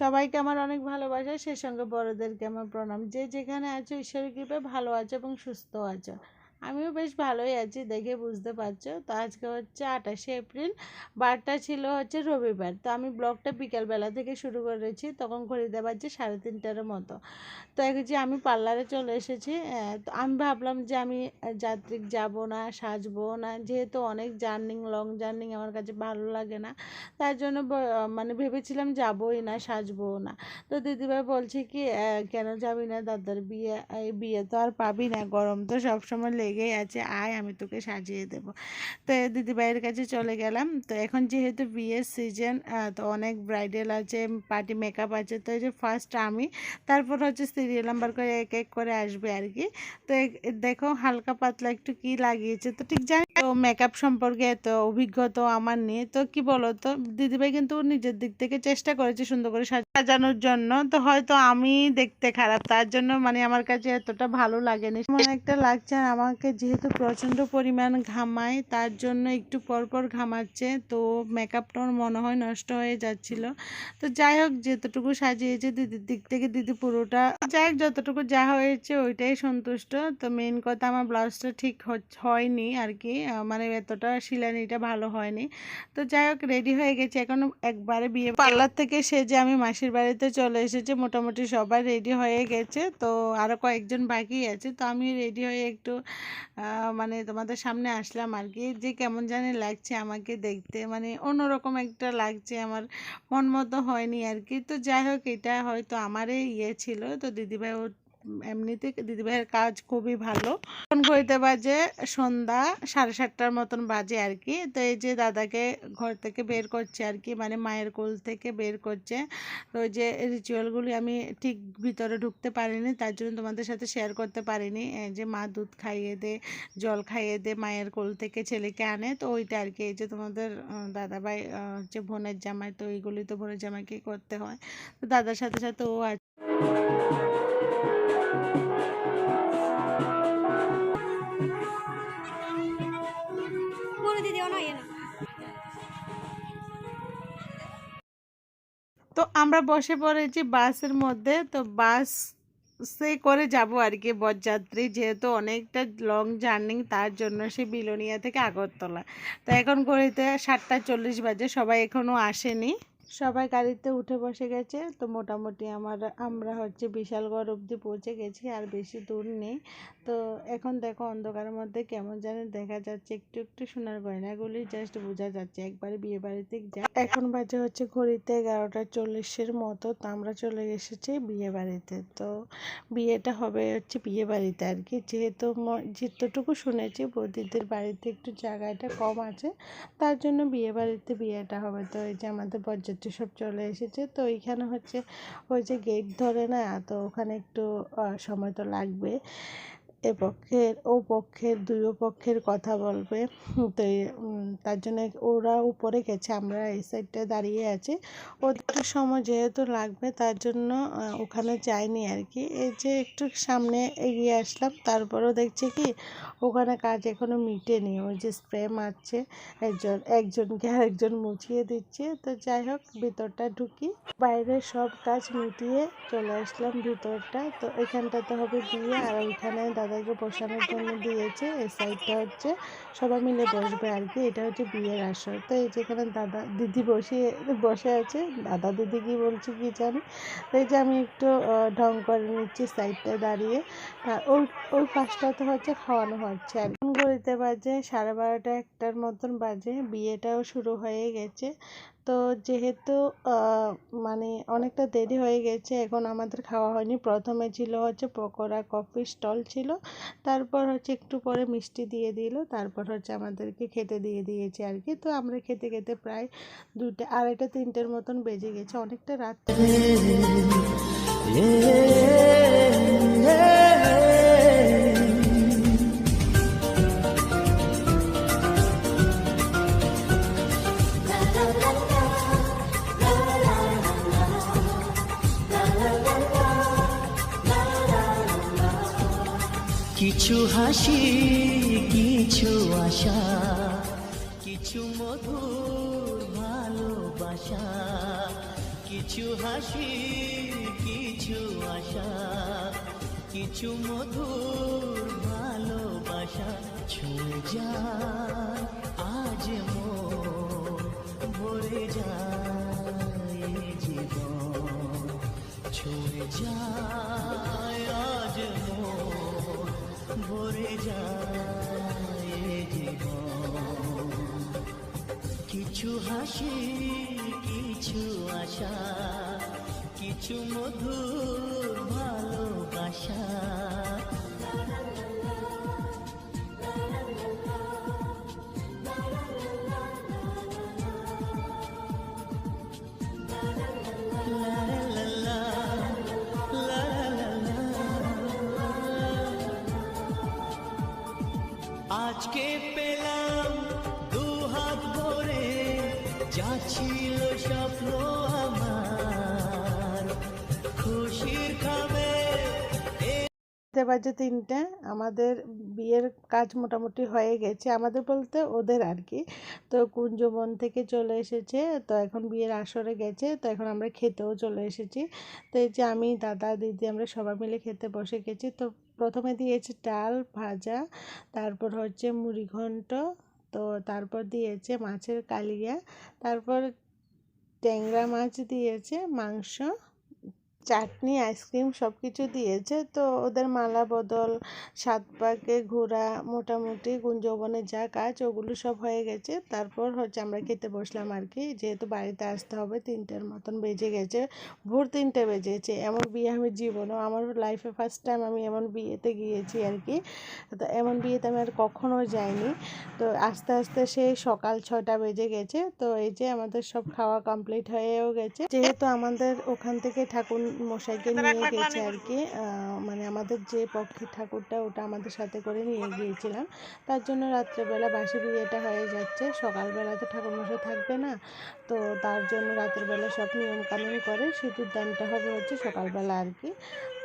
সবাইকে আমার অনেক ভালোবাসা। সেই সঙ্গে বড়দেরকে আমার প্রণাম। যে যেখানে আছো, ঈশ্বরের কৃপায় ভালো আছো এবং সুস্থ আছো। আমিও বেশ ভালোই আছি, দেখে বুঝতে পারছ। তো আজকে হচ্ছে আঠাশে এপ্রিল, বারটা ছিল হচ্ছে রবিবার। তো আমি ব্লগটা বিকালবেলা থেকে শুরু করেছি, তখন ঘড়িতে বাজছে সাড়ে তিনটার মতো। তো এখন যে আমি পার্লারে চলে এসেছি তো আমি ভাবলাম যে আমি যাত্রিক যাব না, সাজবো না। যেহেতু অনেক জার্নিং, লং জার্নিং আমার কাছে ভালো লাগে না, তার জন্য মানে ভেবেছিলাম যাবোই না, সাজবো না। তো দিদিভাই বলছে কি কেন যাবি না? দাদার বিয়ে, এই বিয়ে তো আর পাবি না, গরম তো সবসময় লেগেই আছে, আয় আমি তোকে সাজিয়ে দেব। তো দিদিভাইয়ের কাছে চলে গেলাম। তো এখন যেহেতু বিয়ের সিজন তো অনেক ব্রাইডাল আছে পার্টি মেকআপ আছে, তো এই যে ফার্স্ট আমি, তারপর হচ্ছে সিরিয়াল নাম্বার করে এক এক করে আসবে আর কি। তো দেখো হালকা পাতলা একটু কি লাগিয়েছে, তো ঠিক জানি তো মেকআপ সম্পর্কে এত অভিজ্ঞতা আমার নেই, তো কি বলো তো দিদিভাই কিন্তু নিজের দিক থেকে চেষ্টা করেছে সুন্দর করে সাজ- সাজানোর জন্য। তো হয়তো আমি দেখতে খারাপ, তার জন্য মানে আমার কাছে এতটা ভালো লাগেনি। মনে একটা লাগছে আর আমাকে যেহেতু প্রচণ্ড পরিমাণ ঘামায়, তার জন্য একটু পর পর ঘামাচ্ছে, তো মেকআপটা আমার মনে হয় নষ্ট হয়ে যাচ্ছিল। তো যাই হোক, যতটুকু সাজিয়েছে দিদির দিক থেকে, দিদি পুরোটা যাই হোক, যতটুকু যা হয়েছে ওইটাই সন্তুষ্ট। তো মেন কথা আমার ব্লাউজটা ঠিক হয়নি আর কি মানে এতটা শিলানিটা ভালো হয়নি। তো যাই হোক রেডি হয়ে গেছে। এখন একবারে বিয়ে পার্লার থেকে সেজে আমি মাসির বাড়িতে চলে এসেছি। মোটামুটি সবাই রেডি হয়ে গেছে, তো আরও কয়েকজন বাকি আছে, তো আমি রেডি হয়ে একটু মানে তোমাদের সামনে আসলাম আর কি। যে কেমন জানি লাগছে আমাকে দেখতে। মানে অন্যরকম একটা লাগছে। আমার মন মতো হয়নি আর কি। তো যাই হোক, এটা হয়তো আমারই ইয়ে ছিল। তো দিদিভাই এমনিতে দিদিভাইয়ের কাজ খুবই ভালো। এখন ঘড়িতে বাজে সন্ধ্যা সাড়ে সাতটার মতন বাজে আর কি। তো এই যে দাদাকে ঘর থেকে বের করছে আর কি মানে মায়ের কোল থেকে বের করছে। তো ওই যে রিচুয়ালগুলি আমি ঠিক ভিতরে ঢুকতে পারিনি, তার জন্য তোমাদের সাথে শেয়ার করতে পারিনি। যে মা দুধ খাইয়ে দে, জল খাইয়ে দে, মায়ের কোল থেকে ছেলেকে আনে। তো ওইটা আর কি, এই যে তোমাদের দাদাভাই হচ্ছে বোনের জামাই, তো এইগুলি তো বোনের জামাইকে করতে হয়। তো দাদার সাথে সাথে ও আছে তো আমরা বসে পড়েছি বাসের মধ্যে, তো বাস সে করে যাব আর কি বরযাত্রী, যেহেতু অনেকটা লং জার্নি তার জন্য সে বিলোনিয়া থেকে আগরতলা। তো এখন ঘড়িতে সাতটা চল্লিশ বাজে, সবাই এখনও আসেনি। সবাই গাড়িতে উঠে বসে গেছে। তো মোটামুটি আমার, আমরা হচ্ছে বিশালগড় অবধি পৌঁছে গেছি, আর বেশি দূর নেই। তো এখন দেখো অন্ধকারের মধ্যে কেমন জানি দেখা যাচ্ছে, একটু একটু সোনার গয়নাগুলি জাস্ট বোঝা যাচ্ছে, একবারে বিয়ে বাড়িতে যা। এখন বাজে হচ্ছে ঘড়িতে এগারোটা চল্লিশের মতো, তো আমরা চলে এসেছি বিয়ে বাড়িতে। তো বিয়েটা হবে হচ্ছে বিয়ে বাড়িতে আর কি। যেহেতু যেতটুকু শুনেছি বৌদিদের বাড়িতে একটু জায়গাটা কম আছে, তার জন্য বিয়ে বাড়িতে বিয়েটা হবে। তো এই যে আমাদের বরযাত্রী সব চলে এসেছে, তো এইখানে হচ্ছে ওই যে গেট ধরে না, তো ওখানে একটু সময় তো লাগবে। এ পক্ষের, ও পক্ষের, দুই পক্ষের কথা বলবে। তো তার জন্য ওরা উপরে গেছে, আমরা এই সাইডটা দাঁড়িয়ে আছি। ওদের সময় যেহেতু লাগবে, তার জন্য ওখানে যাইনি আর কি। এই যে একটু সামনে এগিয়ে আসলাম, তারপরেও দেখছি কি, ওখানে কাজ এখনও মিটেনি। ওই যে স্প্রে মারছে, একজন, একজনকে আরেকজন মুছিয়ে দিচ্ছে। তো যাই হোক, ভিতরটা ঢুকি। বাইরে সব কাজ মিটিয়ে চলে আসলাম ভিতরটা। তো এখানটাতে হবে বিয়ে আর ওইখানে দাদা আমাদেরকে বসানোর জন্য দিয়েছে, এই সাইডটা হচ্ছে সবাই মিলে বসবে আর কি, এটা হচ্ছে বিয়ের আসর। তো এই যেখানে দাদা, দিদি বসে বসে আছে, দাদা দিদি কি বলছে কি জানি? তো এই যে আমি একটু ঢং করে নিচ্ছি সাইডটা দাঁড়িয়ে। আর ওই ওই পাশটাতে হচ্ছে খাওয়ানো হচ্ছে এখন ঘড়িতে বাজে সাড়ে বারোটা একটার মতন বাজে, বিয়েটাও শুরু হয়ে গেছে। তো যেহেতু মানে অনেকটা দেরি হয়ে গেছে এখন আমাদের খাওয়া হয়নি প্রথমে ছিল হচ্ছে পকোড়া কফি স্টল ছিল তারপর হচ্ছে একটু পরে মিষ্টি দিয়ে দিল তারপর হচ্ছে আমাদেরকে খেতে দিয়ে দিয়েছে আর কি তো আমরা খেতে খেতে প্রায় দুটো আড়াইটা তিনটের মতন বেজে গেছে অনেকটা রাত কিছু হাসি, কিছু আশা, কিছু মধুর ভালোবাসা, কিছু হাসি, কিছু আশা, কিছু মধুর ভালোবাসা। ছুঁয়ে যায়, আজ মন ভরে যায়। আশা কিছু মধুর দেখতে বাজে তিনটে, আমাদের বিয়ের কাজ মোটামুটি হয়ে গেছে, আমাদের বলতে ওদের আর কি তো কুঞ্জবন থেকে চলে এসেছে, তো এখন বিয়ের আসরে গেছে, তো এখন আমরা খেতেও চলে এসেছি। তো এই যে আমি, দাদা, দিদি আমরা সবাই মিলে খেতে বসে গেছি। তো প্রথমে দিয়েছে ডাল ভাজা, তারপর হচ্ছে মুড়ি ঘন্ট, তো তারপর দিয়েছে মাছের কালিয়া, তারপর ট্যাংরা মাছ দিয়েছে, মাংস চাটনি, আইসক্রিম সব কিছু দিয়েছে। তো ওদের মালা বদল, সাত পাকে ঘোরা মোটামুটি গুঞ্জবনের যা কাজ ওগুলো সব হয়ে গেছে। তারপর হচ্ছে আমরা খেতে বসলাম আর কি। যেহেতু বাড়িতে আসতে হবে, তিনটের মতন বেজে গেছে। ভোর তিনটে বেজেছে। এমন বিয়ে আমি জীবনও, আমার লাইফে ফার্স্ট টাইম আমি এমন বিয়েতে গিয়েছি আর কি। তো এমন বিয়েতে আমি আর কখনো যাইনি। তো আস্তে আস্তে সেই সকাল ছটা বেজে গেছে। তো এই যে আমাদের সব খাওয়া কমপ্লিট হয়েও গেছে। যেহেতু আমাদের ওখান থেকে ঠাকুর মশাইকে নিয়ে গেছে আর কি মানে আমাদের যে পক্ষের ঠাকুরটা ওটা আমাদের সাথে করে নিয়ে গিয়েছিলাম। তার জন্য রাত্রেবেলা বাসি বিয়েটা হয়ে যাচ্ছে। সকালবেলা তো ঠাকুর মশাই থাকবে না তো তার জন্য রাতের বেলা সব নিয়মকানুন করে সিঁদুর দানটা হবে হচ্ছে সকালবেলা আর কি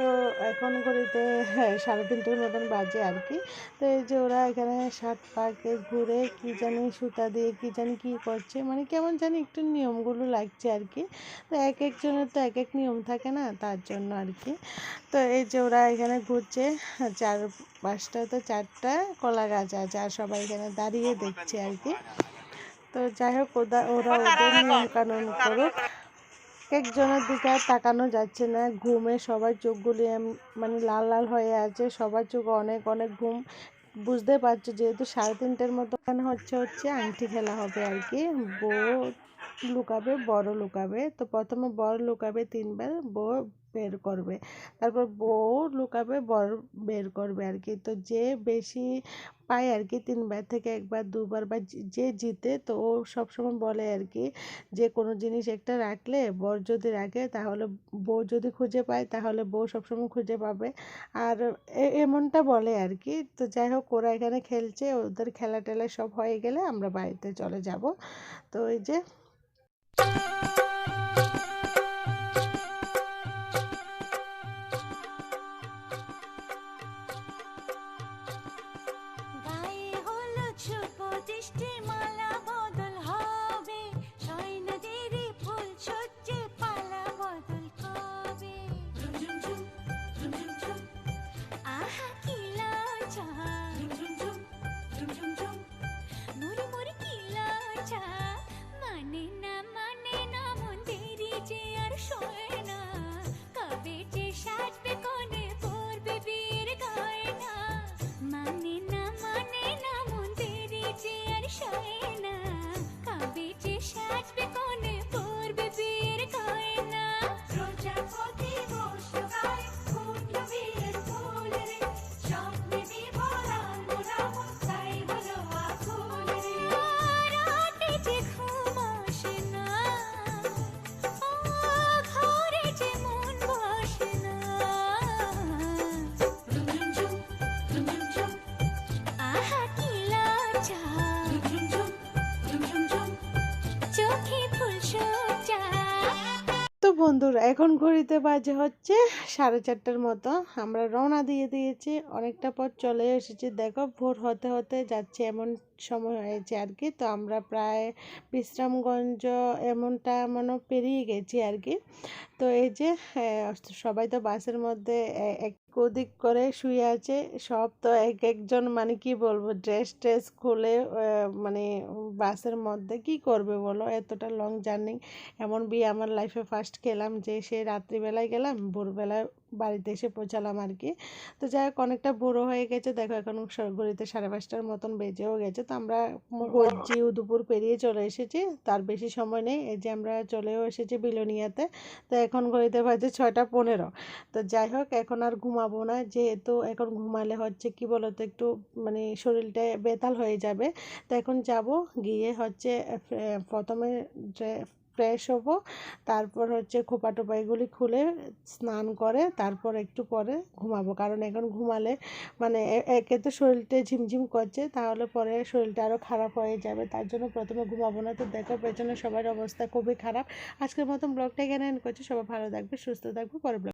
তো এখন ঘড়িতে হ্যাঁ সাড়ে তিনটের মতন বাজে আর কি। তো এই যে ওরা এখানে সাত পাকে ঘুরে কি জানি সুতা দিয়ে কি জানি কি করছে মানে কেমন জানি একটু নিয়মগুলো লাগছে আর কি। তো এক একজনের তো এক এক নিয়ম থাকে না, তার জন্য আর কি। তো এই যে ওরা এখানে ঘুরছে, চার, পাঁচটা তো চারটা কলা গাছ আছে, আর সবাই এখানে দাঁড়িয়ে দেখছে আর কি। তো যাই হোক, ওরা ওদের নিয়ম কানুন করুক। একজনের দিকে আর তাকানো যাচ্ছে না। ঘুমে সবার চোখগুলি মানে লাল লাল হয়ে আছে। সবার চোখ অনেক অনেক ঘুম। বুঝতে পারছ, যেহেতু সাড়ে তিনটের মতো হচ্ছে হচ্ছে আংটি খেলা হবে আর কি। বউ লুকাবে, বড় লুকাবে। তো প্রথমে বড় লুকাবে তিনবার। বউ বের করবে। তারপর বউ লুকাবে, বর বের করবে আর কি। তো যে বেশি পায় আর কি, তিনবার থেকে একবার, দুবার বা যে- জিতে, তো ও সবসময় বলে আর কি যে, কোনো জিনিস একটা রাখলে, বর যদি রাখে, তাহলে বউ যদি খুঁজে পায়, তাহলে বউ সবসময় খুঁজে পাবে। আর এমনটা বলে আর কি। তো যাই হোক, ওরা এখানে খেলছে, ওদের খেলা টেলা সব হয়ে গেলে আমরা বাড়িতে চলে যাব। তো এই যে বন্ধুরা, এখন ঘড়িতে বাজে হচ্ছে সাড়ে চারটার মতো। আমরা রওনা দিয়ে দিয়েছি, অনেকটা পথ চলে এসেছি। দেখো, ভোর হতে হতে যাচ্ছে এমন সময় হয়েছে আর কি। তো আমরা প্রায় বিশ্রামগঞ্জ এমনটা এমনও পেরিয়ে গেছি আর কি। তো এই যে সবাই তো বাসের মধ্যে এক ওদিক করে শুয়ে আছে। সব তো এক একজন মানে কি বলব ড্রেস ট্রেস খুলে মানে বাসের মধ্যে কি করবে বলো? এতটা লং জার্নি এমন বিয়ে আমার লাইফে ফার্স্ট খেলাম যে সে রাত্রিবেলায় গেলাম, ভোরবেলায় বাড়িতে এসে পৌঁছালাম আর কি তো যাই হোক অনেকটা বুড়ো হয়ে গেছে। দেখো এখন ঘড়িতে সাড়ে পাঁচটার মতন বেজেও গেছে। তো আমরা জিউ দুপুর পেরিয়ে চলে এসেছি। তার বেশি সময় নেই। এই যে আমরা চলেও এসেছি বিলোনিয়াতে। তো এখন ঘড়িতে বাজে ছয়টা পনেরো। তো যাই হোক এখন আর ঘুমাবো না। যেহেতু এখন ঘুমালে হচ্ছে কি বলতো একটু মানে শরীরটা বেতাল হয়ে যাবে। তো এখন যাব গিয়ে হচ্ছে প্রথমে ফ্রেশ হব। তারপর হচ্ছে খোপা টোপা এগুলি খুলে স্নান করে, তারপর একটু পরে ঘুমাবো। কারণ এখন ঘুমালে মানে একে তো শরীরটা ঝিমঝিম করছে, তাহলে পরে শরীরটা আরও খারাপ হয়ে যাবে। তার জন্য প্রথমে ঘুমাবো না। তো দেখো, পেছনে সবার অবস্থা খুবই খারাপ। আজকের মতন ব্লগটা এখানে করছে করছি। সবাই ভালো থাকবে, সুস্থ থাকবে। পরে ব্লগ